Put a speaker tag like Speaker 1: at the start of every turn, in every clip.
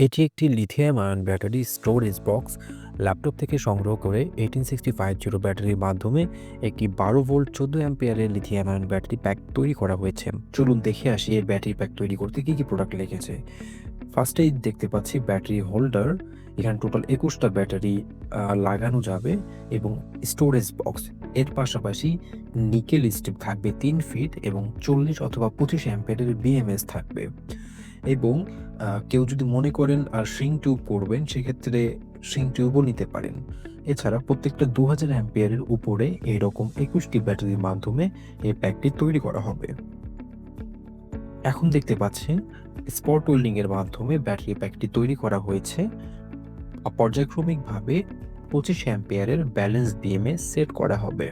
Speaker 1: এটি একটি lithium ion battery storage box laptop থেকে সংগ্রহ করে এইটিন সিক্সটি ফাইভ জিরো ব্যাটারির মাধ্যমে একটি বারো ভোল্ট চোদ্দ অ্যাম্পিয়ারের লিথিয়াম আয়ন ব্যাটারি প্যাক তৈরি করা হয়েছে। চলুন দেখে আসি এর ব্যাটারি প্যাক তৈরি করতে কী কী প্রোডাক্ট লেগেছে। ফার্স্টেই দেখতে পাচ্ছি ব্যাটারি হোল্ডার এখানে টোটাল একুশটা ব্যাটারি লাগানো যাবে এবং স্টোরেজ বক্স এর পাশাপাশি নিকেল স্ট্রিপ থাকবে তিন ফিট এবং চল্লিশ অথবা পঁচিশ অ্যাম্পিয়ারের বিএমএস থাকবে। এবং কেউ যদি মনে করেন আর শিং টিউব করবেন, সেক্ষেত্রে শিং টিউবও নিতে পারেন। এছাড়া প্রত্যেকটা দু হাজার অ্যাম্পিয়ারের উপরে এইরকম একুশটি ব্যাটারির মাধ্যমে এই প্যাকটি তৈরি করা হবে। এখন দেখতে পাচ্ছেন, স্পট ওয়েল্ডিং এর মাধ্যমে ব্যাটারি প্যাকটি তৈরি করা হয়েছে। পর্যায়ক্রমিকভাবে পঁচিশ অ্যাম্পিয়ারের ব্যালেন্স বিএমএস সেট করা হবে।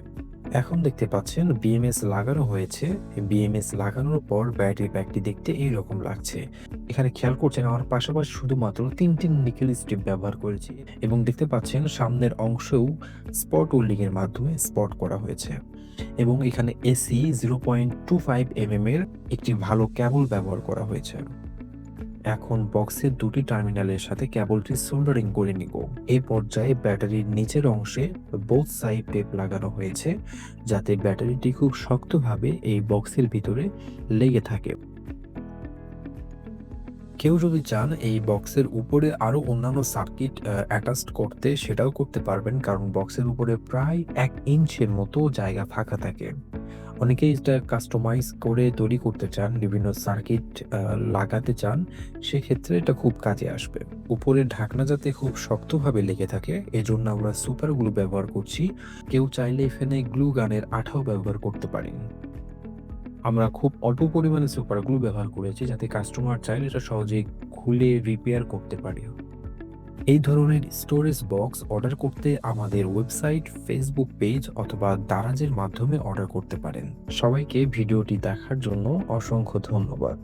Speaker 1: এখন দেখতে পাচ্ছেন বিএমএস লাগানো হয়েছে। বিএমএস লাগানোর পর ব্যাটারি প্যাকটি দেখতে এইরকম লাগছে। এখানে খেয়াল করছেন আমার পাশাপাশি শুধুমাত্র তিনটি নিকেল স্ট্রিপ ব্যবহার করেছি এবং দেখতে পাচ্ছেন সামনের অংশেও স্পট ওয়েল্ডিং এর মাধ্যমে স্পট করা হয়েছে। এবং এখানে AC zero point two five M এর একটি ভালো ক্যাবল ব্যবহার করা হয়েছে। এখন বক্সের দুটি টার্মিনালের সাথে কেবলটি সোল্ডারিং করে নিব। এই পর্যায়ে ব্যাটারির নিচের অংশে বোথ সাইড টেপ লাগানো হয়েছে, যাতে ব্যাটারিটি খুব শক্তভাবে এই বক্সের ভিতরে লেগে থাকে। কেউ যদি চান এই বক্সের উপরে আরও অন্যান্য সার্কিট অ্যাটাচড করতে, সেটাও করতে পারবেন। কারণ বক্সের উপরে প্রায় এক ইঞ্চের মতো জায়গা ফাঁকা থাকে। অনেকেই এটা কাস্টমাইজ করে তৈরি করতে চান, বিভিন্ন সার্কিট লাগাতে চান, সেক্ষেত্রে এটা খুব কাজে আসবে। উপরে ঢাকনা যাতে খুব শক্তভাবে লেগে থাকে, এজন্য আমরা সুপার গ্লু ব্যবহার করছি। কেউ চাইলে এখানে গ্লু গানের আঠাও ব্যবহার করতে পারেন। আমরা খুব অল্প পরিমাণে সুপার গ্লু ব্যবহার করেছি যাতে কাস্টমার চাইলে এটা সহজেই খুলে রিপেয়ার করতে পারে। এই ধরনের স্টোরেজ বক্স অর্ডার করতে আমাদের ওয়েবসাইট ফেসবুক পেজ অথবা দারাজের মাধ্যমে অর্ডার করতে পারেন। সবাইকে ভিডিওটি দেখার জন্য অসংখ্য ধন্যবাদ।